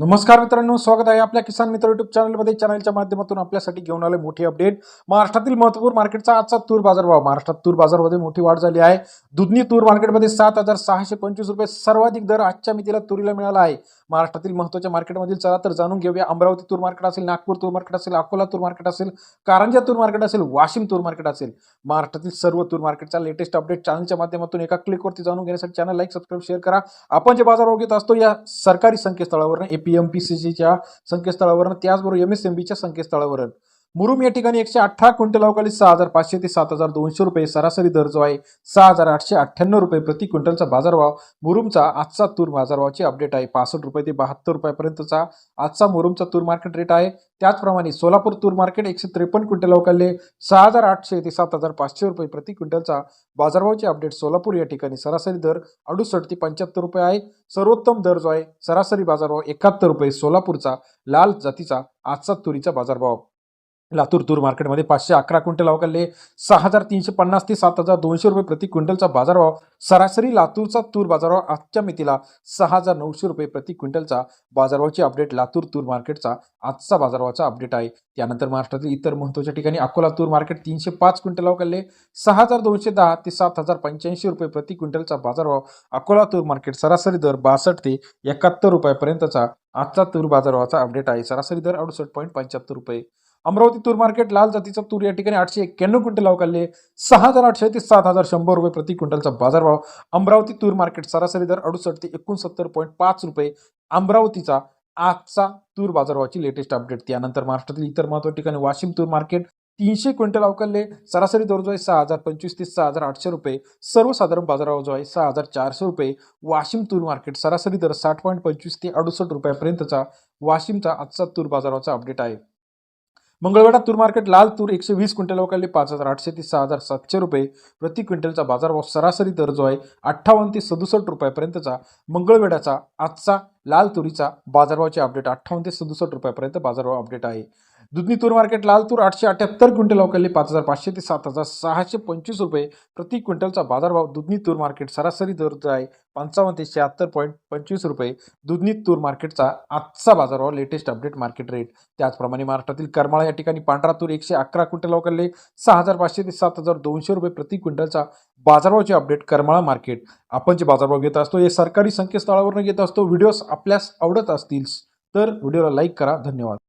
नमस्कार मित्रांनो स्वागत आहे आपल्या किसान मित्र युट्यूब चॅनलमध्ये चॅनलच्या माध्यमातून आपल्यासाठी घेऊन आले मोठी अपडेट महाराष्ट्रातील महत्त्वपूर्ण मार्केटचा आजचा तूर बाजार भाव. महाराष्ट्रात तूर बाजारमध्ये मोठी वाढ झाली आहे. दुधनी तूर मार्केटमध्ये सात हजार सहाशे पंचवीस रुपये सर्वाधिक दर आजच्या मितीला तुरीला मिळाला आहे. महाराष्ट्रातील महत्त्वाच्या मार्केटमधील चला तर जाणून घेऊया. अमरावती तूर मार्केट असेल नागपूर तूर मार्केट असेल अकोला तूर मार्केट असेल कारंजा तूर मार्केट असेल वाशिम तूर मार्केट असेल. महाराष्ट्रातील सर्व तूर मार्केटचा लेटेस्ट अपडेट चॅनलच्या माध्यमातून एका क्लिकवरती जाणून घेण्यासाठी चॅनल लाईक सबस्क्राईब शेअर करा. आपण जे बाजारभाव घेत असतो या सरकारी संकेतस्थळावर एपी संकेतस्थळावरून एपीएमपीसीसीच्या संकेतस्थळावरून त्याचबरोबर एम एस एम बीच्या संकेतस्थळावरून. मुरुम या ठिकाणी एकशे अठरा क्विंटल अवकाळी सहा हजार पाचशे ते सात हजार दोनशे रुपये सरासरी दर जो आहे सहा हजार आठशे अठ्ठ्याण्णव रुपये प्रति क्विंटलचा बाजारभाव. मुरुमचा आजचा तूर बाजारभावाची अपडेट आहे. पासष्ट रुपये ते बहात्तर रुपयापर्यंतचा आजचा मुरुमचा तूर मार्केट रेट आहे. त्याचप्रमाणे सोलापूर तूर मार्केट एकशे त्रेपन्न क्विंटल अवकाळले सहा हजार आठशे ते सात हजार पाचशे रुपये प्रति क्विंटलचा बाजारभावाची अपडेट सोलापूर या ठिकाणी सरासरी दर अडुसष्ट ते पंच्याहत्तर रुपये आहे. सर्वोत्तम दर जो आहे सरासरी बाजारभाव एकाहत्तर रुपये सोलापूरचा लाल जातीचा आजचा तुरीचा बाजारभाव. लातूर तूर मार्केटमध्ये पाचशे अकरा क्विंटल अवकाळले सहा हजार तीनशे पन्नास ते सात हजार दोनशे रुपये प्रति क्विंटलचा बाजारभाव. सरासरी लातूरचा तूर बाजारभाव आजच्या मितीला सहा हजार नऊशे रुपये प्रति क्विंटलचा बाजारभावाची अपडेट लातूर तूर मार्केटचा आजचा बाजारभावाचा अपडेट आहे. त्यानंतर महाराष्ट्रातील इतर महत्त्वाच्या ठिकाणी अकोला तूर मार्केट तीनशे पाच क्विंटल अवकाळले सहा हजार दोनशे दहा ते सात हजार पंच्याऐंशी रुपये प्रति क्विंटलचा बाजारभाव. अकोला तूर मार्केट सरासरी दर बासष्ट ते एकाहत्तर रुपयापर्यंतचा आजचा तूर बाजारभावाचा अपडेट आहे. सरासरी दर अडुसष्ट पॉईंट पंच्याहत्तर रुपये. अमरावती तूर मार्केट लाल जातीचा तूर या ठिकाणी आठशे एक्क्याण्णव क्विंटल अवकाळले सहा हजार आठशे ते सात हजार शंभर रुपये प्रति क्विंटलचा बाजारभाव. अमरावती तूर मार्केट सरासरी दर अडुसष्ट ते एकोणसत्तर पॉईंट पाच रुपये. अमरावतीचा आजचा तूर बाजारभावाची लेटेस्ट अपडेट त्यानंतर महाराष्ट्रातील इतर महत्त्वाच्या ठिकाणी वाशिम तूर मार्केट तीनशे क्विंटल अवकाळले सरासरी दर जो आहे सहा हजार पंचवीस ते सहा हजार आठशे रुपये. सर्वसाधारण बाजारभाव जो आहे सहा हजार चारशे रुपये. वाशिम तूर मार्केट सरासरी दर साठ पॉईंट पंचवीस ते अडुसष्ट रुपयापर्यंतचा वाशिमचा आजचा तूर बाजाराचा अपडेट आहे. मंगळवेढा तूर मार्केट लाल तूर एकशे वीस क्विंटल वकाली पाच हजार आठशे ते सहा हजार सातशे रुपये. प्रति क्विंटलचा बाजारभाव सरासरी दर जो आहे अठ्ठावन्न ते सदुसष्ट रुपयापर्यंतचा. मंगळवेढ्याचा आजचा लाल तुरीचा बाजारभावाचे अपडेट अठ्ठावन्न ते सदुसष्ट रुपयापर्यंत बाजारभाव अपडेट आहे. दुधनी तूर मार्केट लाल तूर आठशे अठ्याहत्तर क्विंटल अवकाली पाच हजार पाचशे ते सात हजार सहाशे पंचवीस रुपये. प्रति क्विंटलचा बाजारभाव दुधनी तूर मार्केट सरासरी दर जो आहे. पंचावन्न ते शहात्तर पॉईंट पंचवीस रुपये. दुधनी तूर मार्केटचा आजचा बाजारभाव लेटेस्ट अपडेट मार्केट रेट. त्याचप्रमाणे महाराष्ट्रातील करमाळा या ठिकाणी पांढरा तूर एकशे अकरा क्विंटल अवकाले सहा हजार पाचशे ते सात हजार दोनशे रुपये प्रति क्विंटलचा बाजारभावाचे अपडेट करमाळा मार्केट. आपण जे बाजारभाव घेत असतो हे सरकारी संकेतस्थळावरून घेत असतो. व्हिडिओज आपल्यास आवडत असतील तर व्हिडिओला लाईक करा. धन्यवाद.